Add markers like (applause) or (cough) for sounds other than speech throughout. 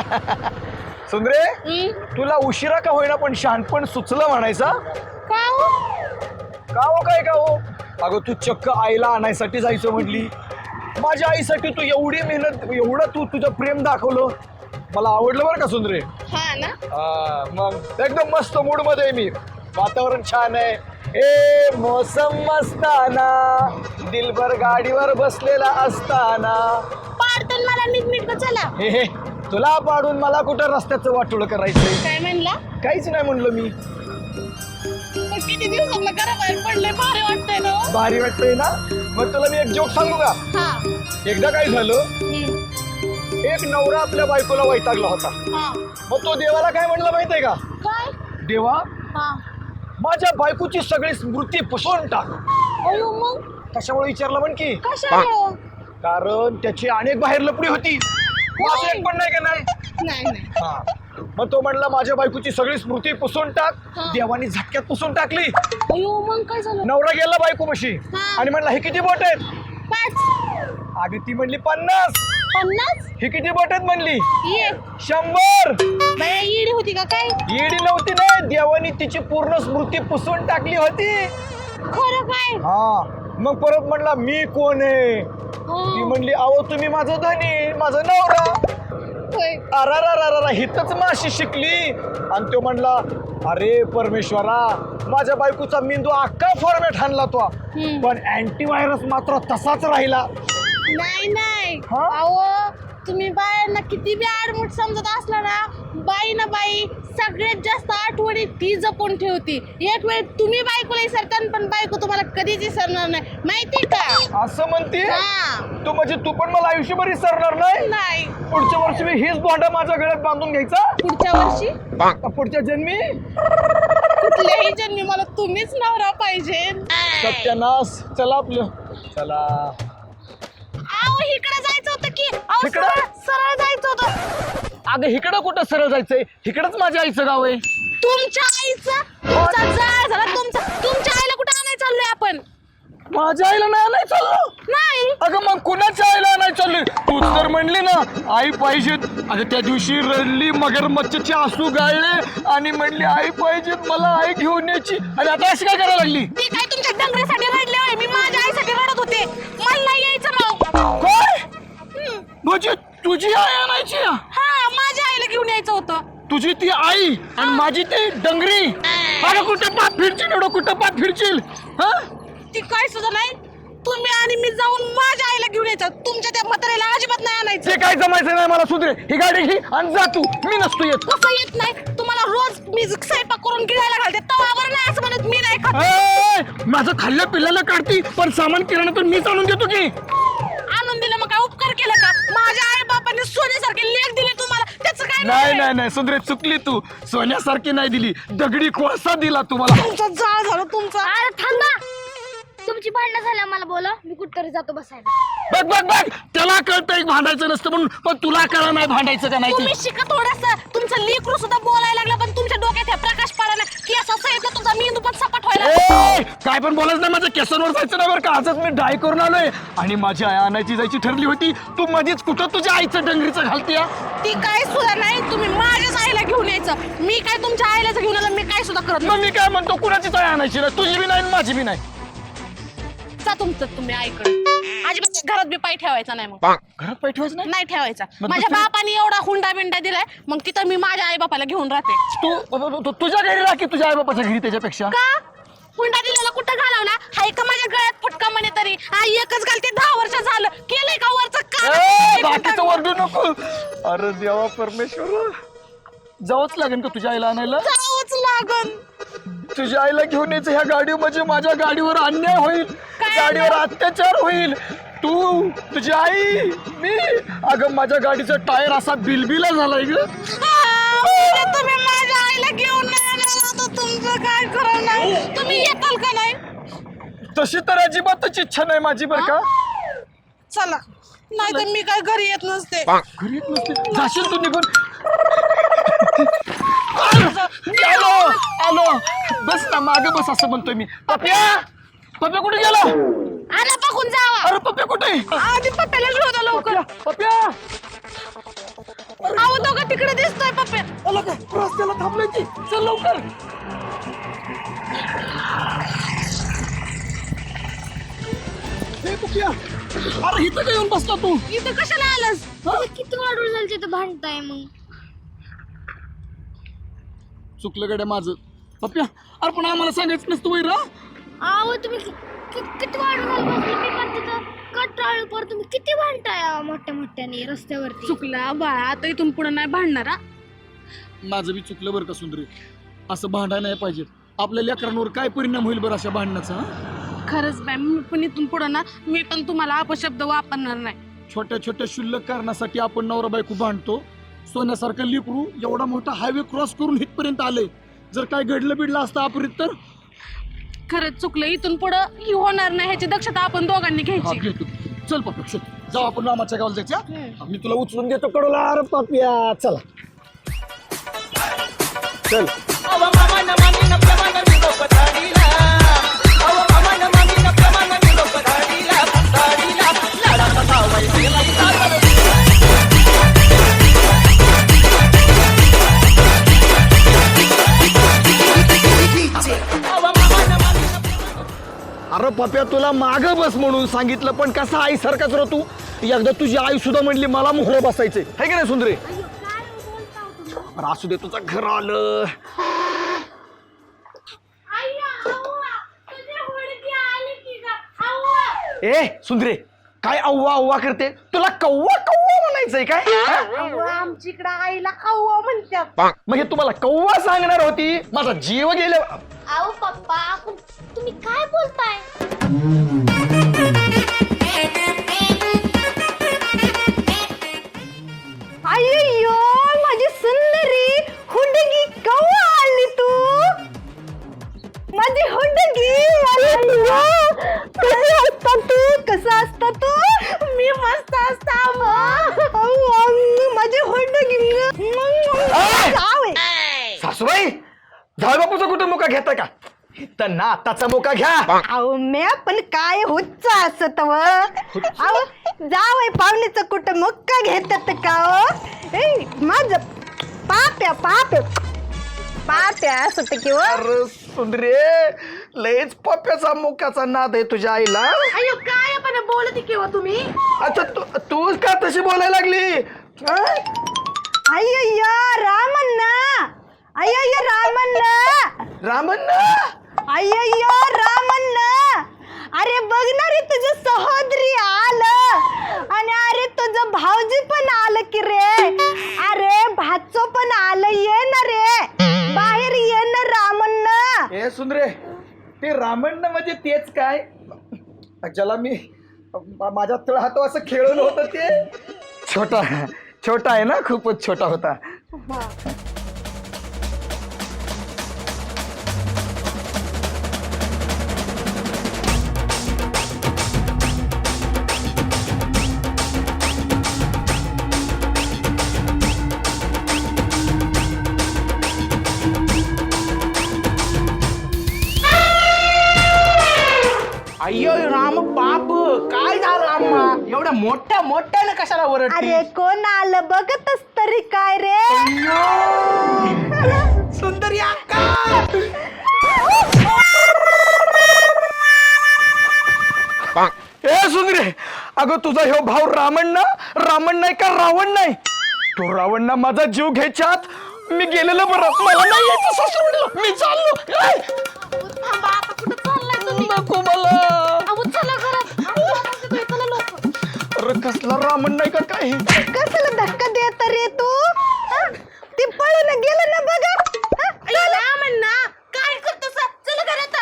(laughs) सुंदरे हं? तुला उशिरा का होईना पण शहाणपण सुचलं म्हणायचा? का हो? का हो काय का हो? अगं तू चक्क आईला आणायसाठी जायचं म्हटली माझ्या आईसाठी तू एवढी मेहनत एवढं तू तुझं प्रेम दाखवलं. मला आवडलं बरं का सुंदरे? हा ना? हा, मग एकदम मस्त मूडमध्ये आहे मी. वातावरण छान आहे. ए मोसम मस्ताना. दिलभर गाडीवर बसलेला असताना. मला नीट नीट चला. हे हे. तुला पाडून मला कुठं रस्त्याचं वाटोळ करायचंय? काय म्हणला? काहीच नाही म्हणलं मी. पण किती दिवसांना घराबाहेर पडले भारी वाटतंय ना हो? भारी वाटतंय ना? मग तुला मी एक जोक सांगू का? हा. एकदा काय झालं. एक नवरा आपल्या बायकोला वैतागला होता. हा. मग तो देवाला काय म्हणलं माहितीये का? काय? देवा हा. माझ्या बायकोची सगळी स्मृती पुसवून टाक. अयो मग? कशामुळे विचारलं म्हण की? कशामुळं? कारण त्याची अनेक बाहेर लपडी होती. माझं एक पण नाही का नाही नाही. नाही हा. मग तो म्हणला माझ्या बायकोची सगळी स्मृती पुसून टाक. हा. देवानी झटक्यात पुसून टाकली. अयो मग काय झालं? नवरा गेला बायको मशी हा. आणि म्हणला हे किती बोट आहेत? पाच. आधी ती म्हणली पन्नास. पन्नास? ही किती बोट आहेत? म्हणली. ये. शंभर. बाया होती का काय? येडी नव्हती नाही देवानी तिची पूर्ण स्मृती पुसून टाकली होती. खरं काय? हा. मग परत म्हणला मी कोण आहे. ती म्हणली अहो तुम्ही माझं धनी माझं नवरा होय. अरारारारा हितच माशी शिकली आणि तो म्हणला अरे परमेश्वरा माझ्या बायकोचा मेंदू अख्खा फॉर्मॅट हाणला तो हम्म. पण अँटीव्हायरस मात्र तसाच राहिला नाही नाही हा? अहो तुम्ही बायांना किती बी आडमुठ समजत असला ना बाई ना बाई सगळ्यात जास्त आठवणी ती जपून ठेवती. एक वेळ तुम्ही बायकोला विसरता पण बायको तुम्हाला कधीच विसरणार नाही. माहिती का? असं म्हणते? हा. तू म्हणजे तू पण मला आयुष्यभर विसरणार नाही? नाही. पुढच्या वर्षी मी हीच बोंडा माझ्या गळ्यात बांधून घ्यायचा? पुढच्या वर्षी? का पुढच्या जन्मी? कुठल्याही जन्मी मला तुम्हीच नवरा पाहिजे. सत्यानाश. चला आपलं. चला. अहो इकडे जायचं होतं की. सरळ जायचं होतं. अगं इकडं कुठं सरळ जायचंय? इकडंच माझ्या आईचं गाव आहे. तुमच्या आईचं? तुमचा जाळ झाला तुमचा. तुमच्या आईला कुठं आणायला चाललोय आपण? माझ्या आईला नाही नाही चाललो. नाही. अगं मग कुणाच्या आईला नाही चालली तूच तर म्हणली ना आई पाहिजेत अगं त्या दिवशी रडली मगरमच्छचे आसू गाळले आणि म्हणली आई पाहिजेत मला आई घेऊन यायची. आणि आता अशी काय करायला लागली? ती काय तुमच्या डंगरीसाठी रडले होय? मी माझ्या आईसाठी रडत होते. मला नाही यायचं मग काय. म्हणजे तुझी आई आणायची आहे? हा माझ्या आईला घेऊन यायचं होतं. तुझी ती आई आणि माझी ती डंगरी. अगं कुठं पात फिरशील एवढं? कुठं पात फिरशील? हा? ती काय सुद्धा नाही. तुम्ही आणि मी जाऊन माझ्या आईला घेऊन यायचं. तुमच्या त्या म्हाताऱ्याला अजिबात नाही आणायचं. ते काय जमायचं नाही मला सुधरे. ही गाडी घे आणि जा तू. मी नसतो येत. कसं येत नाही. तुम्हाला रोज मी स्वयंपाक करून गिळायला घालते. तवावर नाही असं म्हणत मी नाही खात. ए, माझं खाल्ल्या पिल्ल्याला काढती पण सामान किराणातून मीच आणून देतो की? उपकार केला का? माझ्या आई बापाने सोन्यासारखे लेख दिले तुम्हाला. त्याचं काय नाही नाही नाही सुंदरे चुकली तू. सोन्यासारखी नाही दिली. दगडी कोळसा दिला तुम्हाला. तुमचा जाळ झालं तुमचा. अरे थांबा. तुमची भांडणं झाल्या मला बोला मी कुठतरी जातो बसायला. बघ बघ बघ. त्याला कळतंय भांडायचं नसतं म्हणून पण तुला कळा नाही भांडायचं का नाही तुम्ही. शिका थोडस. तुमचं लेकरू सुद्धा बोलायला लागलं पण तुमच्या डोक्यात हे प्रकाश पडायला की असं सांगितलं तुमचा मेंदू पण सपाट व्हायला ए, काय पण बोलायचं नाही माझ्या केसांवर जायचं नाही बरं का. आजच मी डाय करून आलोय. आणि माझी आई आणायची जायची ठरली होती. तू मध्येच कुठं तुझ्या आईचं डंगरीचं घालते ती काय सुद्धा नाही. तुम्ही माझ्याच आईला घेऊन यायचं. मी काय तुमच्या आईलाच घेऊन आलं मी काय सुद्धा करत मग मी काय म्हणतो? कुणाचीच आई आणायची नाही. तुझी बी नाही आणि माझी बी नाही नाही. जा तुमचं तुम्ही आईकडे अजिबात घरात बी पाय ठेवायचा नाही मग. घरात पाठवायचं नाही? नाही ठेवायचा. मग माझ्या दुसरं- बापाने एवढा हुंडा बिंडा दिलाय मग तिथं मी माझ्या आई बापाला घेऊन राहते. तू तुझ्या घरी की तुझ्या आई बापाच्या घरी त्याच्यापेक्षा? का? हुंडा दिलेला कुठं घालवला? हाय का माझ्या गळ्यात फटका म्हणे तरी? आई एकच घालते दहा वर्ष झालं. केलंय का वरचं ए, का? वरडू नको. अरे देवा परमेश्वर. जावंच लागेल का तुझ्या आईला आणायला? जावंच लागन. तुझ्या आईला घेऊन यायचं ह्या गाडी म्हणजे माझ्या गाडीवर अन्याय होईल. गाडीवर अत्याचार होईल. तू तुझी आई मी. अगं माझ्या गाडीचा टायर असा बिलबिला झालाय ग. आ, उद्या तुम्ही माझ्या आईला घेऊन तुमचं काय तुम्ही येताल का नाही? तशी तर अजिबातच इच्छा नाही माझी बरं का. चला. नाही तर मी काय घरी येत नसते. घरी येत नसते. जाशील तू निघून? आलो आलो बस ना माग बस असं म्हणतोय मी. पप्या पप्या कुठे गेला? आला बघून जावा. अरे पप्या कुठे? आधी पप्प्याला शोधा लवकर. पप्या अहो दोघं तिकडे दिसतोय पप्प्या आला का रस्त्याला थांबलं की चल लवकर. हे अरे इथं काय येऊन बसला तू? इथं कशाला आलास? किती वाढून झालं तिथं भांडताय मग? चुकलं गड्या माझं. पप्प्या अरे पण आम्हाला सांगायचं नसतं वैरा अहो तुम्ही कि- कि- किती वाढून बसलं मी पण तिथं. कटाळू पर तुम्ही किती भांडताय मोठ्या मोठ्याने रस्त्यावरती. चुकला बाळा आता इथून पुढे नाही भांडणार हा? माझं बी चुकलं बरं का सुंदरी? असं भांडायला नाही पाहिजे आपल्या लेकरांवर काय परिणाम होईल बरं अशा भांडणाचा हं? खरंच बाय मी पण इथून पुढे ना मी पण तुम्हाला अपशब्द वापरणार नाही. छोट्या छोट्या शुल्लक कारणासाठी आपण नवरा बायको भांडतो. सोन्यासारखं लिपरू एवढा मोठा हायवे क्रॉस करून इथपर्यंत आले जर काय घडलं बिडलं असतं अपरीत तर? खरंच चुकलं. इथून पुढं ही होणार नाही. ह्याची दक्षता आपण दोघांनी हा, घ्यायची घेतो. चल पप्पा चल. जाऊ आपण रामाच्या गावाला जायच्या मी तुला उचलून देतो कडोला. अरे पापिया चला. चल. अरे पप्या तुला माग बस म्हणून सांगितलं पण कसा आई सारखाच रा तू एकदा तुझी आई सुद्धा म्हणली मला मोहर बसायचे है की नाही सुंदरे? हो? अरे असू दे तुझं घर आलं. ए सुंदरे काय अव्वा अव्वा करते? तुला कव्वा कव्वा म्हणायचंय काय? हा? आमची इकडं आईला अव्वा म्हणतात. मग हे तुम्हाला कव्वा सांगणार होती? माझा जीव गेले अहो पप्पा आपण तुम्ही काय बोलताय? अय्यो माझी सुंदरी हुंडगी कवा आली तू? माझी हुंडगी कशी असता तू? कसा असता तू? मी मस्त असता माझी हुंडगी. सासूबाई! जाऊ बापूचा कुठं मुका घेता का? तर नाताचा मुका घ्या. अहो म्या पण काय होत असत व? अहो जावय पाहुणीचं कुठं मुक्का घेतात का हो? ए माझ पाप्या पाप्या. पाप्या असत की हो? अरे सुंदरे लयच पप्प्याचा मुक्याचा नाद आहे तुझ्या आईला. अयो काय पण बोलत केव्हा तुम्ही? अच्छा तू तूच का तशी बोलायला लागली? अय्या रामण्णा. अय्या रामण्णा! रामण्णा? अय्या रामण्णा! अरे बघ ना रे तुझं सहोदरी आलं. आणि अरे तुझं भाऊजी पण आलं की रे. अरे भाचो पण आलं ये ना रे. बाहेर ये ना रामण्णा. ए सुंदरे ते रामण्णा म्हणजे तेच काय? ज्याला मी मा- माझ्या तळ हातो असं खेळवलं होतं ते? छोटा छोटा आहे ना खूपच छोटा होता. मोठ्या मोठ्याने कशाला ओरडते अरे कोण आलं बघतच तरी काय रे? सुंदरी अक्का ए सुंदरे! अगं तुझा ह्यो भाऊ रावण ना रावण नाही का रावण नाही? तो रावण ना माझा जीव घ्यायच्यात मी गेलेलो बरं. मला नाही यायचं सासरवाडीला मी चाललो. ए! थांबा आता कुठं चाललाय तुम्ही? नको मला. अरे कसला रावण नाही का काय कसला धक्का देत रे तू? हा? ते पळून गेलं ना बघा. हा? काय चल घरात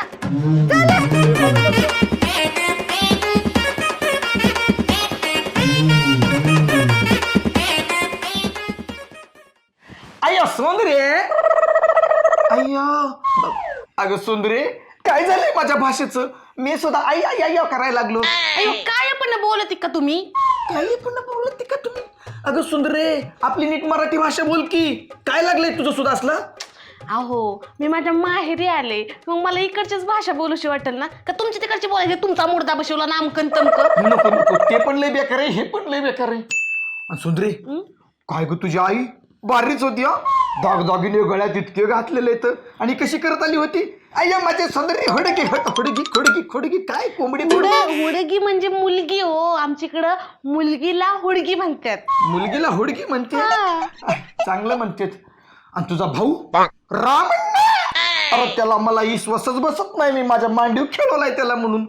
अय्या सुंदरे. अय्या. अगं सुंदरे काय झालंय माझ्या भाषेचं? मी सुद्धा आई आई आई करायला लागलो. अयो काय पण बोलत का तुम्ही? काही पण बोलत का तुम्ही? अगं सुंदरे आपली नीट मराठी भाषा बोल की. काय लागलंय तुझं सुद्धा असलं अहो मी माझ्या माहेरी आले. मग मला इकडचीच भाषा बोलूशी वाटेल ना? का तुमची तिकडची बोलायची? तुमचा मुर्दा बसवला नामकन तमकन नको नको. ते पण लय बेकार आहे हे पण लय बेकार आहे. आणि सुंदरे काय ग तुझी आई? बारीच होती हा. दागदागिने गळ्यात इतके घातलेले तर आणि कशी करत आली होती? अय्या माझे सौंदर्य हुडकी हुडकी खुडकी खुडकी काय कोंबडी हुड? हुडगी म्हणजे मुलगी हो आमच्याकडं मुलगीला हुडगी म्हणतात. मुलगीला हुडकी म्हणते? चांगलं म्हणते आणि तुझा भाऊ? राम अरे त्याला मला विश्वासच बसत नाही मी माझ्या मांडीव खेळवलाय त्याला म्हणून.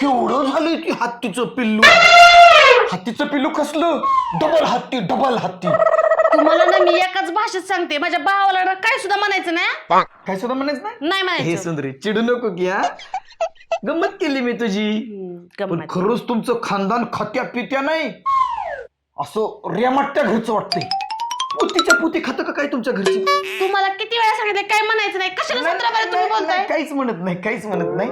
केवढं झालंय की हत्तीचं पिल्लू? हत्तीचं पिल्लू कसलं? डबल हत्ती डबल हत्ती तुम्हाला ना भाषेत सांगते. माझ्या भावाला ना काय सुद्धा म्हणायचं ना काय सुद्धा म्हणायचं नाही? नाही हे म्हणायचं सुंदरी चिडू नको की हा? गंमत केली मी तुझी. पण गंमत. खरंच तुमचं खानदान खत्या पित्या नाही. असं रेमाट्या घरचं वाटतंय. पुतीच्या पुती खातं का काय तुमच्या घरची? तुम्हाला किती वेळा सांगितलं काय म्हणायचं नाही. कशाला सतरा बारा तुम्ही नाही, बोलताय? नाही, काहीच म्हणत नाही काहीच म्हणत नाही.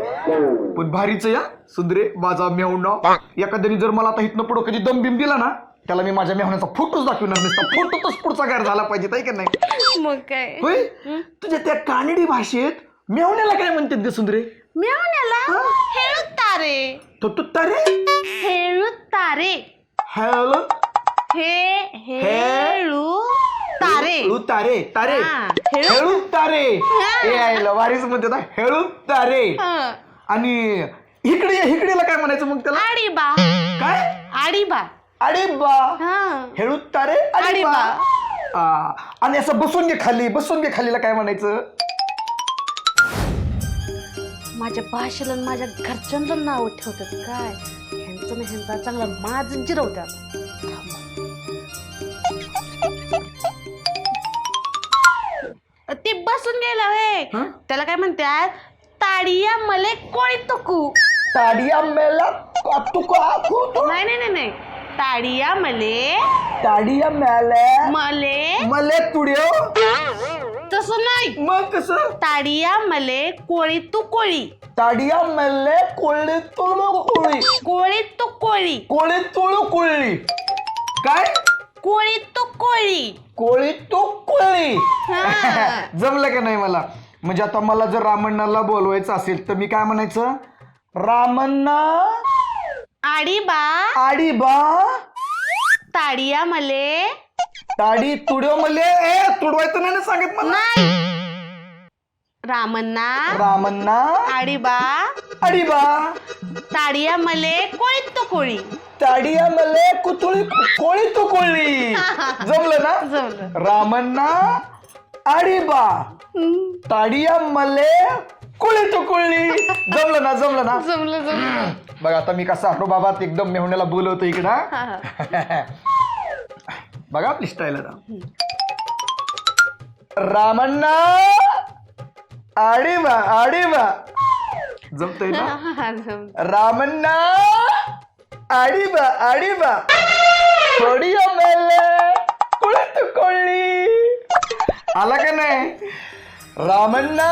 पण भारीच या सुंदरे माझा मेवणा एखाद्याने जर मला आता इथनं पुढं कधी दम बिम दिला ना त्याला मी माझ्या मेहण्याचा फोटोच दाखवणार नसता फोटोतच पुढचा गार झाला पाहिजे ताई का नाही? मग काय? होय? तुझ्या त्या कानडी भाषेत मेवण्याला काय म्हणतात ग सुंदरे? म्यावण्याला हेळू तारे. तो तू तारे? हेळू तारे. हॅलो हे हेळू तारे. हेळू तारे तारे. हा, हेळू- हेळू तारे. हे. आहे वारीच म्हणते ना हेळू तारे. हं. आणि इकडे इकडेला काय म्हणायचं मग त्याला? आडीबा. काय? आडीबा. अरे बा हा हेळू तारे आ, आणि असं बसून घे खाली बसून घे खालीला काय म्हणायचं? माझ्या भाषेला आणि माझ्या घरच्यांना नाव ठेवतात काय? ह्यांचं ना ह्यांचा चांगला माज जिरवतात. ते बसून गेला वे हं? त्याला काय म्हणतात? ताडिया मले कोळी तुकू. ताडिया मेला तू का तू? नाही नाही नाही नाही. ताडिया मले. ताडिया मेला मले. मले तुड्यो. तसं नाही. मग कसं? ताडिया मले कोळी तू कोळी. ताडिया मेले कोळी तुळू कोळी. कोळी तू कोळी. कोळी तुळू कोळी. काय? कोळी तू कोळी. कोळी तू कोळी. हा. (laughs) जमलं का नाही मला? म्हणजे आता मला जर रामण्णाला बोलवायचं असेल तर मी काय म्हणायचं? रामण्णा आडीबा. आडी बा ताडिया मले. ताडी तुड्यो मले? ए तुडवायचं नाही ना सांगत मला? नाही. रामन्ना रामण्णा? आडीबा. आडी बा ताडिया मले कोळी तो कोळी. ताडिया मले कुतुळी कोळी तू (laughs) कोळी. जमलं ना? जमलं. रामण्णा आडी बा ताडिया मले कुळी तू कुळी. जमलं ना जमलं ना. जमलं जमलं. बघ आता मी कसा आठो बाबा एकदम मेहुण्याला बोलवतो इकडं हा? हा, हा. (laughs) बघा आपली स्टाईल आता. रामण्णा! आडी बा आडी बा जमतय ना? हा, जमलं. रामण्णा आडी बा आडी बा थोडी मेले. कुळत कोळी. आला का नाही? रामण्णा!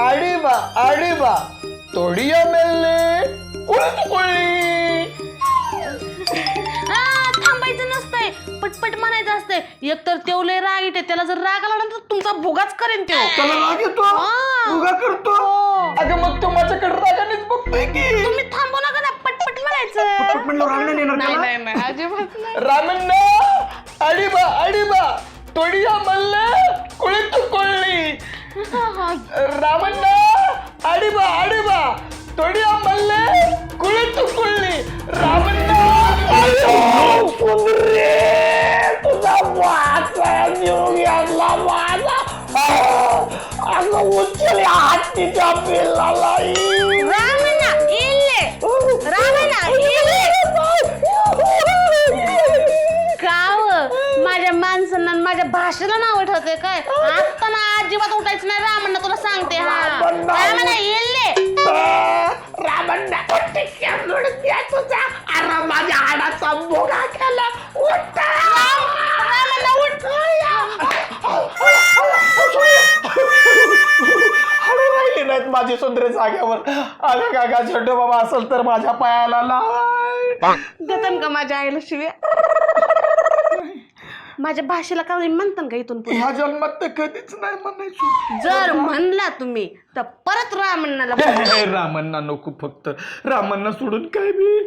आडी बा आडी बा थोडी मेले कुळत कोळी. हा, थांबायचं नसतंय. पटपट म्हणायचं असतंय. एकतर तेवले राग येते त्याला जर राग आला ना तर तुमचा भोगाच करेन तो त्याला राग येतो? हा. उगा करतो? अगं मग तो माझ्याकडे रागानेच बघतोय की? तुम्ही थांबू नका ना. पटपट म्हणायचं. पटपट म्हणलं राग नाही येणार नाही त्याला? नाही नाही अजिबात नाही. रामण्णा अडिबा अडिबा तोडिया मल्ल कुळीत कोळली रामण्णा अडिबा अडिबा तोडिया मल्ल कुळीत कोळली रामण्णा अयो, सुंदरे तुझा वाचा घेऊन घेतला माझा. अगं उचल हातीच्या पिल्लाला. माझ्या माणसांना माझ्या भाषेला नाव ठेवते काय? आता ना अजिबात उठायचं नाही रामण्णा तुला सांगते हा. रामण्णा रामण्णा तुझा अरे माझ्या हाडाचा भोगा केला. रामण्णा उठ. हाडं राहिली नाहीत माझी सुंदर जाग्यावर अगं काका छोटं बाबा असेल तर माझ्या पायाला लावाय देतान का माझ्या आईला शिव्या? माझ्या भाषेला काही म्हणतात का इथून पुढे? ह्या जन्मात तर कधीच नाही म्हणायचो. जर म्हणला तुम्ही तर परत रामण्णाला रामांना नको फक्त. रामांना सोडून काय मी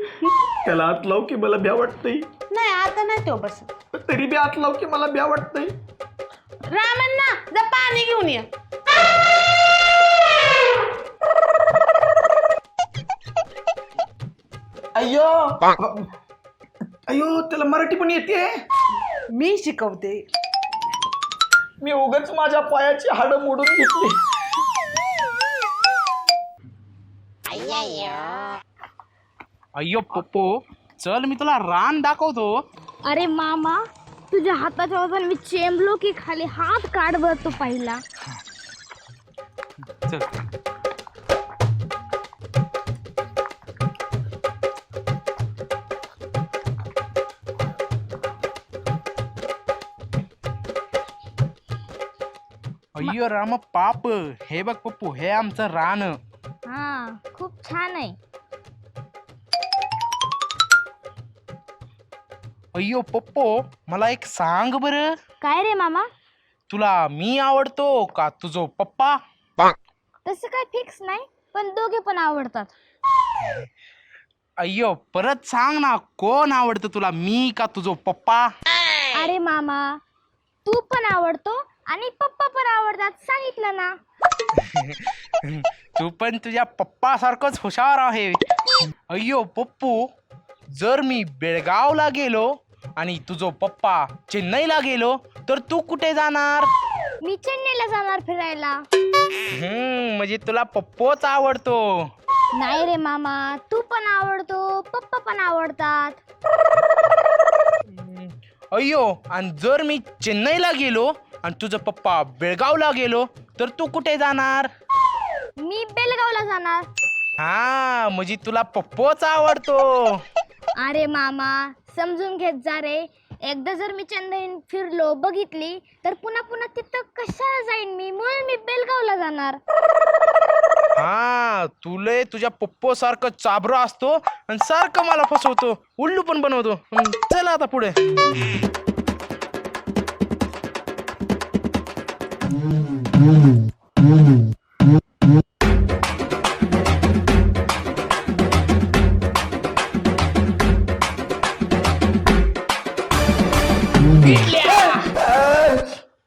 त्याला आत लाव की मला भ्या वाटतंय. नाही आता नाही तो बस तरी बी आत लाव की मला भ्या वाटतंय. रामण्णा जा पाणी घेऊन ये. अय्यो! अय्यो त्याला मराठी पण येते. मी शिकवते. मी उगाच माझ्या पायाची हाडं मोडून घेतली. अय्यो पप्पो चल मी तुला रान दाखवतो. अरे मामा तुझ्या हाताच्या वजन मी चेंबलो की खाली हात काढ बर तू पहिला. चल. अय्यो राम पाप. हे बघ पप्पू हे आमचं रान. हा खूप छान आहे. अय्यो पप्पो मला एक सांग बर. काय रे मामा? तुला मी आवडतो का तुझो पप्पा? तसं काय फिक्स नाही पण दोघे पण आवडतात. अय्यो परत सांग ना कोण आवडतं तुला मी का तुझो पप्पा? अरे मामा तू पण आवडतो आणि पप्पा पण आवडतात. सांगितलं ना. (laughs) तू पण तुझ्या पप्पा सारखंच हुशार आहे. अय्यो पप्पू जर मी बेळगावला गेलो आणि तुझो पप्पा चेन्नईला गेलो तर तू कुठे जाणार? मी चेन्नईला जाणार फिरायला. हम्म म्हणजे तुला पप्पोच आवडतो. नाही रे मामा तू पण आवडतो पप्पा पण आवडतात. अय्यो आणि जर मी चेन्नईला गेलो आणि तुझं पप्पा बेळगावला गेलो तर तू कुठे जाणार? मी बेलगावला जाणार. हा म्हणजे तुला पप्पोच आवडतो. अरे मामा समजून घेत जा रे. एकदा जर मी चेन्नई फिरलो बघितली तर पुन्हा पुन्हा तिथं कशाला जाईन मी? म्हणून मी बेलगावला जाणार. हा तुले तुझ्या पप्पो सारखं चाबरा असतो आणि सारखं मला फसवतो. उल्लू पण बनवतो. चला आता पुढे.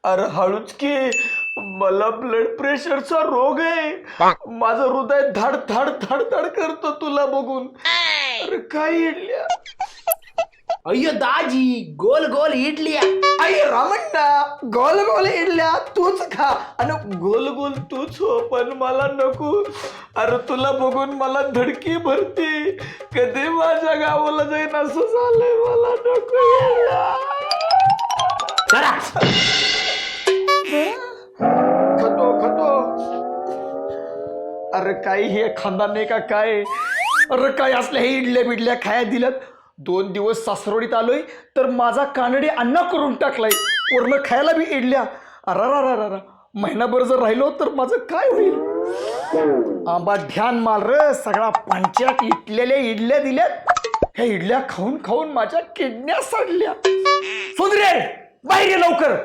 अरे हळूच की. मला ब्लड प्रेशरचा रोग आहे. माझं हृदय धड धड धड धड करतो तुला बघून. अरे काय इडल्या? अय्यो दाजी गोल गोल इडली आई रामण्णा गोल गोल इडल्या तूच खा. आणि गोल गोल तूच हो पण मला नको. अरे तुला बघून मला धडकी भरते. कधी माझ्या गावाला जाईन असं झालंय मला नको इडल्या. खतो खतो अरे काय हे खानदाने का काय? अरे काय असल्या हे इडल्या बिडल्या खाया दिल्यात? दोन दिवस सासरोडीत आलोय तर माझा कानडी अण्णा करून टाकलाय. वरनं खायला बी इडल्या. अरा महिनाभर जर राहिलो तर माझं काय होईल? आंबा ध्यान माल र सगळा पंचायत इटलेल्या इडल्या दिल्यात. ह्या इडल्या खाऊन खाऊन माझ्या किडण्या सडल्या. सुधरे बाहेर लवकर.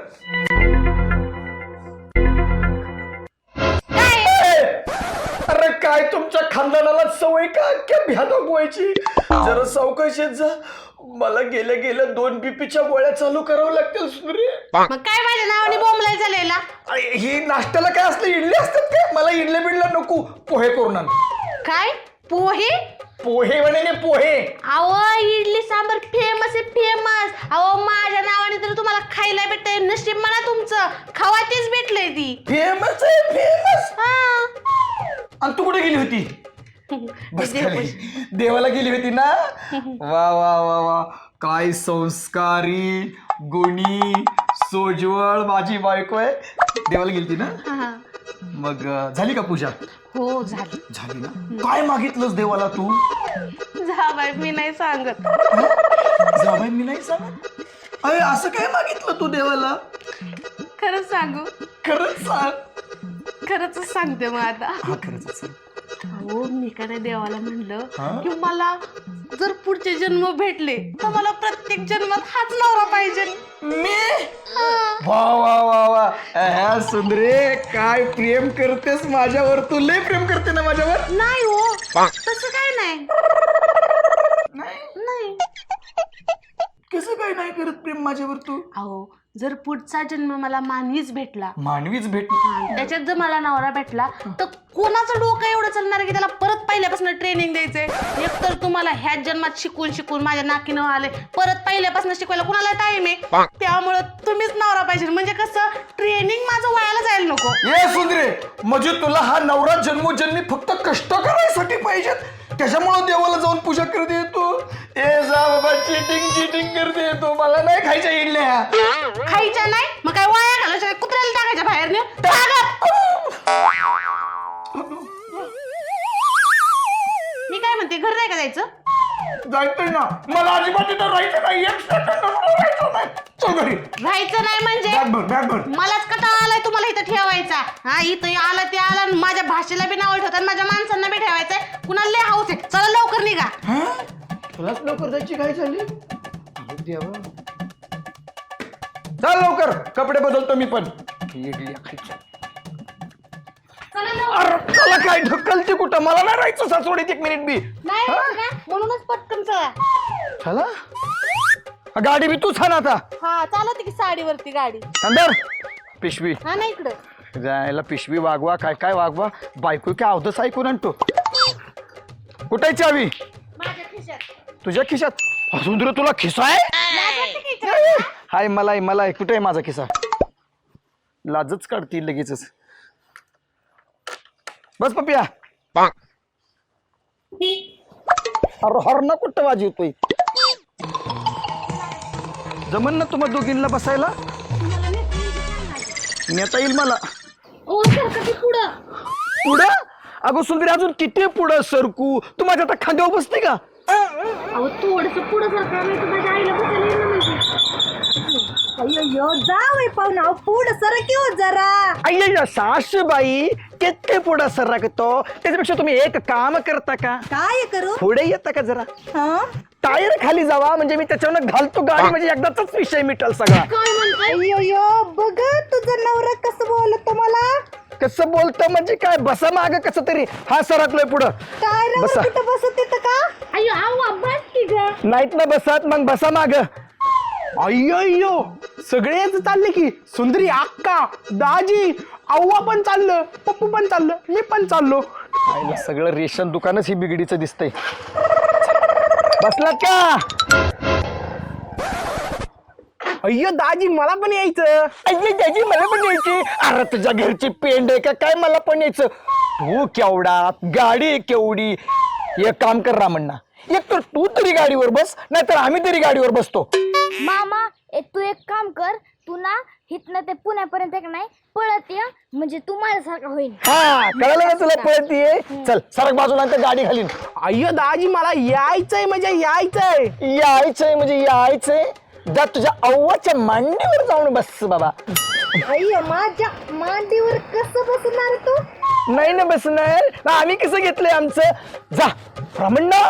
काय तुमच्या खानदानाला सवय का? क्या भ्यानक व्हायची जरा सावकाशात जा. मला गेल्या गेल्या दोन बीपीच्या गोळ्या चालू करावं लागतील सुरे मग काय माझ्या नावाने बोंबलाय झालेला? ही नाश्त्याला काय असलं इडली असतात काय? मला इडल्या बिडल्या नको. पोहे करून आण. काय? पोहे? पोहे म्हणे पोहे. अहो इडली सांबर फेमस आहे फेमस अहो माझ्या नावाने तर तुम्हाला खायला भेटतंय. नशीब मला तुमचं. खावा तेच भेटलंय ती. फेमस आहे फेमस हा. आणि तू कुठे गेली होती? (laughs) बस खाली. देवाला गेली होती ना? (laughs) वा वा वा वा. काय संस्कारी गुणी सोजवळ माझी बायको आहे. देवाला गेली होती ना? हा. मग अं, झाली का पूजा? हो झाली. झाली ना? काय मागितलंस देवाला तू? जा बाई मी नाही सांगत. जाबाई मी नाही सांगत? अरे असं काय मागितलं तू देवाला? खरंच सांगू. खरंच सांग. खरंच सांगते मग आता. हा खरंच अहो मी काय नाही देवाला हा? म्हणलं की मला जर पुढचे जन्म भेटले तर मला प्रत्येक जन्मात हाच नवरा पाहिजे. मी? वा वा वा वा. ह्या सुंदरे काय प्रेम करतेस माझ्यावर? तू लय प्रेम करते ना माझ्यावर? नाही हो. तसं काय नाही? नाही. कसं काय नाही करत प्रेम माझ्यावर तू? अहो जर पुढचा जन्म मला मानवीच भेटला मानवीच भेट त्याच्यात जर मला नवरा भेटला तर कोणाचं डोकं एवढं चालणार आहे की त्याला परत पहिल्यापासून ट्रेनिंग द्यायचंय? एक तर तुम्हाला ह्याच जन्मात शिकून शिकून माझ्या नाकीनं आले परत पहिल्यापासून शिकवायला कुणाला टाइम आहे? त्यामुळं तुम्हीच नवरा पाहिजे. म्हणजे कसं ट्रेनिंग माझं वयाला जायला नको. ये सुंदरे म्हणजे तुला हा नवरा जन्मोजन्मी फक्त कष्ट करायसाठी पाहिजेत? त्याच्यामुळं देवाला जाऊन पूजा करते तू. ए चिटिंग चिटिंग करते. तू मला नाही खायच्या इडल्या. खायच्या नाही? मग काय वाया घालायच्या? कुत्र्याला टाकायच्या बाहेर ने मी काय म्हणते घर नाही का जायचं? जायचंय ना. मला अजिबात तिथं राहायचं नाही. एक सेकंद राहायचं नाही. चल घरी. राहायचं नाही म्हणजे? बॅग भर बॅग भर. मलाच कटाळा आलाय तुम्हाला इथं ठेवायचा. हा इथं आला ते आला आणि माझ्या भाषेला बी नाव ठेवतात माझ्या माणसांना बी ठेवायचंय. कुणाला लय हाऊस आहे? चला लवकर निघा. हा? तुलाच लवकर जायची काय झाली? देवा. चल लवकर. कपडे बदलतो मी पण. इडली खायची अरे तुला काय ढकलते कुठं? मला नाही राहायचं सासवडीत एक मिनिट बी. नाही म्हणूनच पटकन चला. चला? हा, गाडी बी तूच हा ना आता. हा चालत की साडीवरती गाडी. अंदर पिशवी. हा ना इकडं. जायला पिशवी वागवा. काय काय वागवा? बायको काय अवधस ऐकून आणतो. कुठे चावी? तुझ्या खिशात अजून तुला तुला खिसा आहे? हाय मला मला कुठे आहे माझा खिसा? लाजच काढतील लगेचच. बस पपिया. अरे हर ना कुठं वाजवतोय? जमन ना तुम्हा दोघींना बसायला? नेता येईल मला. पुढं. अगो सुंदरी अजून किती पुढं सरकू? तू माझ्या आता खांद्यावर बसते का? अहो थोडस पुढं सरकार नाही तर माझ्या आईला बसायला येईल ना म्हणजे अय्यो जा पाहुणा पुढं सर हो जरा अय्या सासूबाई किती पुढं सरकतो त्याच्यापेक्षा तुम्ही एक काम करता का काय करू पुढे येता का जरा टायर खाली जावा म्हणजे मी त्याच्यावर घालतो गाडी म्हणजे एकदाच विषय मिटल सगळा अय्यो बघ तुझा नवरा कसं बोलतो मला कसं बोलतो म्हणजे काय? बसा माग कसं तरी. हा सरकलोय पुढं. काय रे बसा. कुठं बसत तिथं का? अय्यो आऊ बस की ग. नाहीत ना बसत मग बसा माग. अय्यो अय्यो. सगळेच चालले की. सुंदरी अक्का दाजी आव्वा पण चाललं पप्पू पण चाललं मी पण चाललो. सगळं रेशन दुकानच ही बिगडीचं दिसतंय. बसलात का? अय्यो दाजी मला पण यायचं. अय्ये त्याची मला पण यायची. अरे तुझ्या घरची पेंड आहे का काय मला पण यायचं? तू केवढा गाडी केवढी? एक काम कर रामण्णा. एक तर तू तरी गाडीवर बस नाहीतर आम्ही तरी गाडीवर बसतो. मामा एक तू एक काम कर तू ना इथनं ते पुण्यापर्यंत एक नाही पळत ये म्हणजे तू माझ्यासारखा होईल हा कळलं ना तुला पळत ये? चल सरक बाजूला तर गाडी घालीन अय्यो दाजी मला यायचंय म्हणजे यायचंय. यायचंय म्हणजे यायचंय. जा तुझ्या अव्वाच्या मांडीवर जाऊन बस बाबा. अय्यो माझ्या मांडीवर कसं बसणार तू? नाही ना बसणार. ना आम्ही कसं घेतलंय आमचं? जा रमण्णा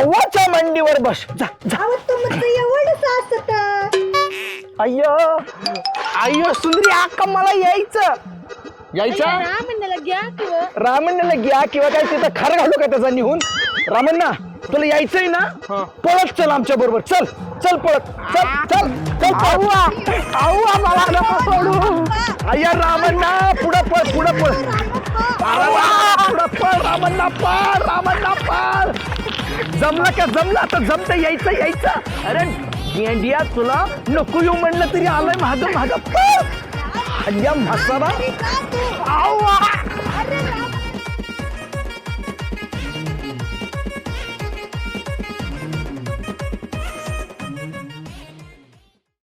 अव्वाच्या मांडीवर बस. जा जा. अहो तुमचं एवढंच असत. अय्यो अय्यो सुंदरी अक्का मला यायचं. यायचा? म्हणण्याला घ्या किंवा रामण्णाला घ्या किंवा काय तिथं खार घालू का त्याचा निघून रामण्णा तुला यायचंय ना? पळत चल आमच्या बरोबर. चल. चल पळत चल चल चल अव्वा अव्वा मला नको सोडू. अय्या रामण्णा पुढं पळ पुढं पळ. अव्वा, पुढं पळ रामण्णा पळ रामण्णा पळ. जमलं का जमलं? आता जमतं यायचं यायचं. अरे गेंडिया तुला नको येऊ म्हणलं तरी आलंय महाग महाग पळ. अय्या म्हातारा. आव्वा